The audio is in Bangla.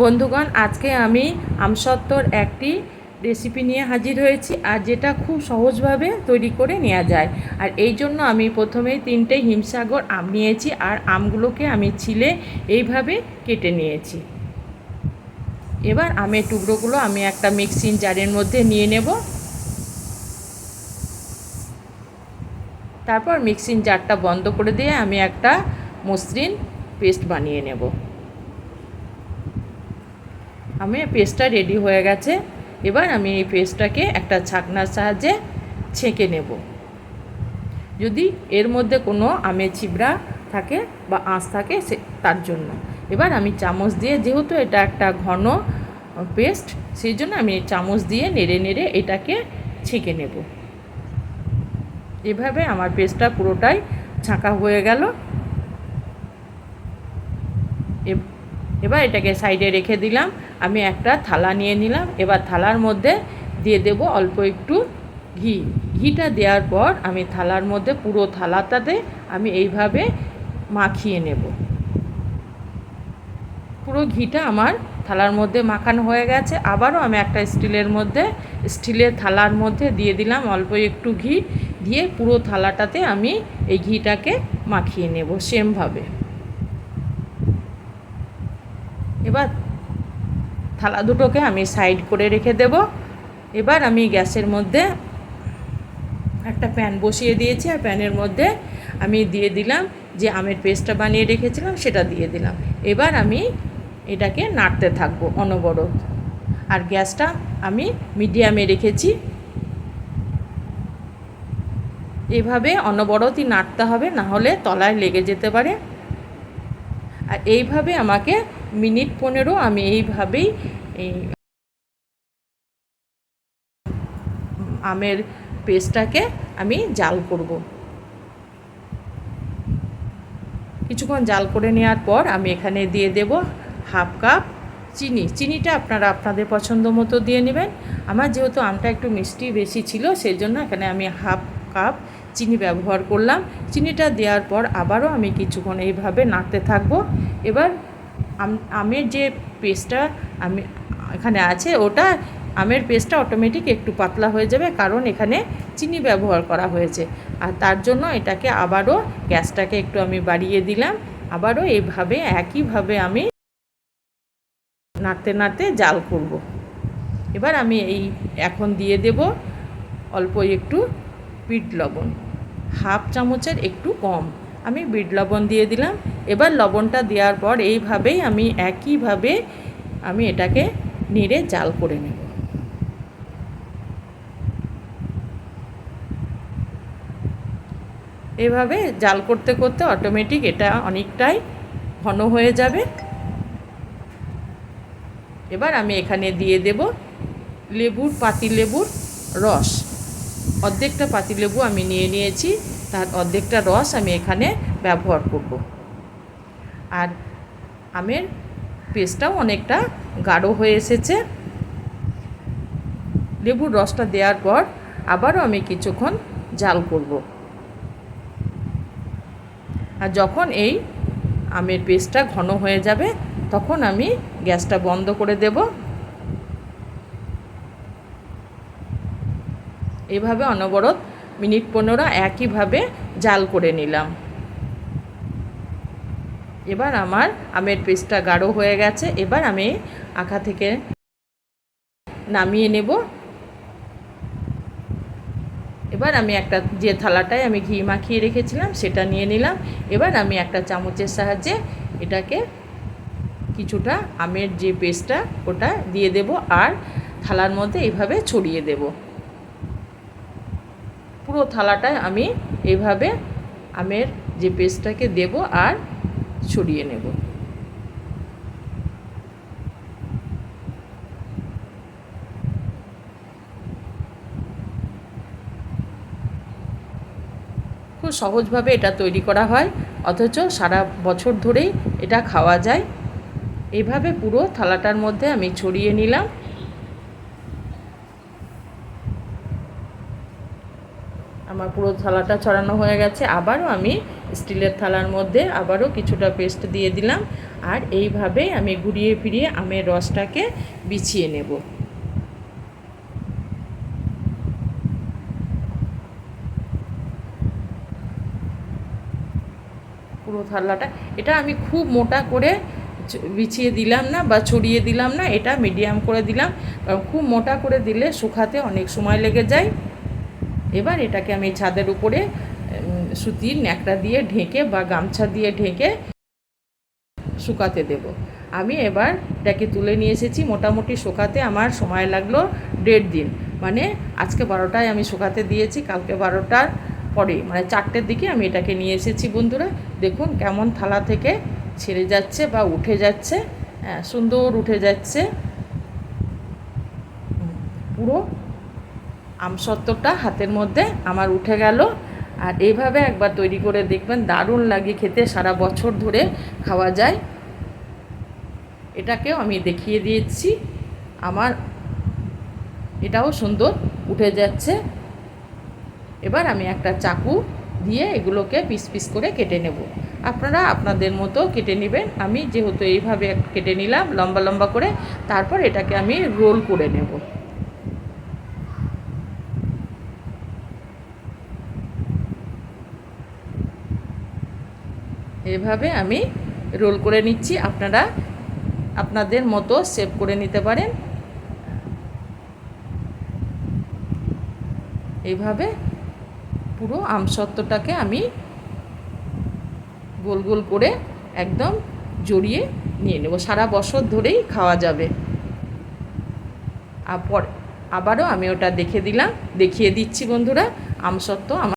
বন্ধুগণ, আজকে আমি আমসত্ত্বর একটি রেসিপি নিয়ে হাজির হয়েছি আর যেটা খুব সহজভাবে তৈরি করে নেওয়া যায়। আর এই জন্য আমি প্রথমেই তিনটে হিমসাগর আম নিয়েছি আর আমগুলোকে আমি ছিলে এইভাবে কেটে নিয়েছি। এবার আমের টুকরোগুলো আমি একটা মিক্সিং জারের মধ্যে নিয়ে নেব। তারপর মিক্সিং জারটা বন্ধ করে দিয়ে আমি একটা মসৃণ পেস্ট বানিয়ে নেব। আমি পেস্টটা রেডি হয়ে গেছে। এবার আমি এই পেস্টটাকে একটা ছাকনার সাহায্যে ছেঁকে নেব। যদি এর মধ্যে কোনো আমের ছিবড়া থাকে বা আঁশ থাকে সে, তার জন্য। এবার আমি চামচ দিয়ে, যেহেতু এটা একটা ঘন পেস্ট, সেই জন্য আমি চামচ দিয়ে নেড়ে নেড়ে এটাকে ছেঁকে নেব। এভাবে আমার পেস্টটা পুরোটাই ছাঁকা হয়ে গেল। এবার এটাকে সাইডে রেখে দিলাম। আমি একটা থালা নিয়ে নিলাম। এবার থালার মধ্যে দিয়ে দেব অল্প একটু ঘি। ঘিটা দেওয়ার পর আমি থালার মধ্যে পুরো থালাটাতে আমি এইভাবে মাখিয়ে নেব। পুরো ঘিটা আমার থালার মধ্যে মাখানো হয়ে গেছে। আবারও আমি একটা স্টিলের মধ্যে, স্টিলের থালার মধ্যে দিয়ে দিলাম অল্প একটু ঘি। দিয়ে পুরো থালাটাতে আমি এই ঘিটাকে মাখিয়ে নেব সেমভাবে। এবার থালা দুটোকে আমি সাইড করে রেখে দেব। এবার আমি গ্যাসের মধ্যে একটা প্যান বসিয়ে দিয়েছি, আর প্যানের মধ্যে আমি দিয়ে দিলাম যে আমের পেস্টটা বানিয়ে রেখেছিলাম, সেটা দিয়ে দিলাম। এবার আমি এটাকে নাড়তে থাকব অনবরত। আর গ্যাসটা আমি মিডিয়ামে রেখেছি। এভাবে অনবরতই নাড়তে হবে, না হলে তলায় লেগে যেতে পারে। আর এইভাবে আমাকে মিনিট পনেরো আমি এইভাবেই এই আমের পেস্টটাকে আমি জাল করব। কিছুক্ষণ জাল করে নেওয়ার পর আমি এখানে দিয়ে দেব হাফ কাপ চিনি। চিনিটা আপনারা আপনাদের পছন্দ মতো দিয়ে নেবেন। আমার যেহেতু আমটা একটু মিষ্টি বেশি ছিল, সেই জন্য এখানে আমি হাফ কাপ চিনি ব্যবহার করলাম। চিনিটা দেওয়ার পর আবারও আমি কিছুক্ষণ এইভাবে নাড়তে থাকব। এবার আমের যে পেস্টটা আমি, এখানে আছে, ওটা আমের পেস্টটা অটোমেটিক একটু পাতলা হয়ে যাবে, কারণ এখানে চিনি ব্যবহার করা হয়েছে আর তার জন্য এটাকে আবারও গ্যাসটাকে একটু আমি বাড়িয়ে দিলাম, আবারও এইভাবে একইভাবে আমি নাড়তে নাড়তে জাল করব। এবার আমি এই এখন দিয়ে দেব অল্প একটু বিট লবণ, হাফ চামচের একটু কম আমি বিট লবণ দিয়ে দিলাম। এবার লবণটা দেওয়ার পর এইভাবেই আমি একইভাবে আমি এটাকে নেড়ে জাল করে নেব। এভাবে জাল করতে করতে অটোমেটিক এটা অনেকটাই ঘন হয়ে যাবে। এবার আমি এখানে দিয়ে দেব লেবুর পাতি লেবুর রস। অর্ধেকটা পাতিলেবু আমি নিয়ে নিয়েছি। তার অর্ধেকটা রস আমি এখানে ব্যবহার করব। আর আমের পেস্টটাও অনেকটা গাঢ় হয়ে এসেছে। লেবুর রসটা দেওয়ার পর আবারও আমি কিছুক্ষণ জাল করব। আর যখন এই আমের পেস্টটা ঘন হয়ে যাবে, তখন আমি গ্যাসটা বন্ধ করে দেব। এভাবে অনবরত মিনিট পনেরো একইভাবে জাল করে নিলাম। এবার আমার আমের পেস্টটা গাঢ় হয়ে গেছে, এবার আমি আঁকা থেকে নামিয়ে নেব। এবার আমি একটা যে থালাটায় আমি ঘি মাখিয়ে রেখেছিলাম, সেটা নিয়ে নিলাম। এবার আমি একটা চামচের সাহায্যে এটাকে কিছুটা আমের যে পেস্টটা, ওটা দিয়ে দেব আর থালার মধ্যে এইভাবে ছড়িয়ে দেবো। পুরো থালাটায় আমি এইভাবে আমের যে পেস্টটাকে দেব আর ছড়িয়ে নেব। খুব সহজভাবে এটা তৈরি করা হয়, অথচ সারা বছর ধরেই এটা খাওয়া যায়। এইভাবে পুরো থালাটার মধ্যে আমি ছড়িয়ে নিলাম। আমার পুরো থালাটা ছড়ানো হয়ে গেছে। আবারও আমি স্টিলের থালার মধ্যে আবারও কিছুটা পেস্ট দিয়ে দিলাম। আর এইভাবেই আমি ঘুরিয়ে ফিরিয়ে আমের রসটাকে বিছিয়ে নেব। পুরো থালাটা, এটা আমি খুব মোটা করে বিছিয়ে দিলাম না বা ছড়িয়ে দিলাম না, এটা মিডিয়াম করে দিলাম। কারণ খুব মোটা করে দিলে শুকাতে অনেক সময় লেগে যায়। এবার এটাকে আমি ছাদের উপরে সুতির ন্যাকড়া দিয়ে ঢেকে বা গামছা দিয়ে ঢেকে শুকাতে দেব। আমি এবার এটাকে তুলে নিয়ে এসেছি। মোটামুটি শুকাতে আমার সময় লাগল দেড় দিন। মানে আজকে বারোটায় আমি শুকাতে দিয়েছি কালকে বারোটার পরে মানে চারটের দিকে আমি এটাকে নিয়ে এসেছি বন্ধুরা। দেখুন কেমন থালা থেকে ছেড়ে যাচ্ছে বা উঠে যাচ্ছে। হ্যাঁ, সুন্দর উঠে যাচ্ছে। পুরো আমসত্ত্বটা হাতের মধ্যে আমার উঠে গেল। আর এইভাবে একবার তৈরি করে দেখবেন দারুণ লাগে খেতে, সারা বছর ধরে খাওয়া যায়। এটাকেও আমি দেখিয়ে দিয়েছি। আমার এটাও সুন্দর উঠে যাচ্ছে। এবার আমি একটা চাকু দিয়ে এগুলোকে পিস পিস করে কেটে নেব। আপনারা আপনাদের মতো কেটে নেবেন। আমি যেহেতু এইভাবে কেটে নিলাম লম্বা লম্বা করে, তারপর এটাকে আমি রোল করে নেব। এভাবে আমি রোল করে নিচ্ছি। আপনারা আপনাদের মতো সেভ করে নিতে পারেন। এইভাবে পুরো আমসত্ত্বটাকে আমি গোল গোল করে একদম জড়িয়ে নিয়ে নেব। সারা বছর ধরেই খাওয়া যাবে। আর পর আবারও আমি ওটা দেখে দিলাম। দেখিয়ে দিচ্ছি বন্ধুরা, আমসত্ত্ব আমার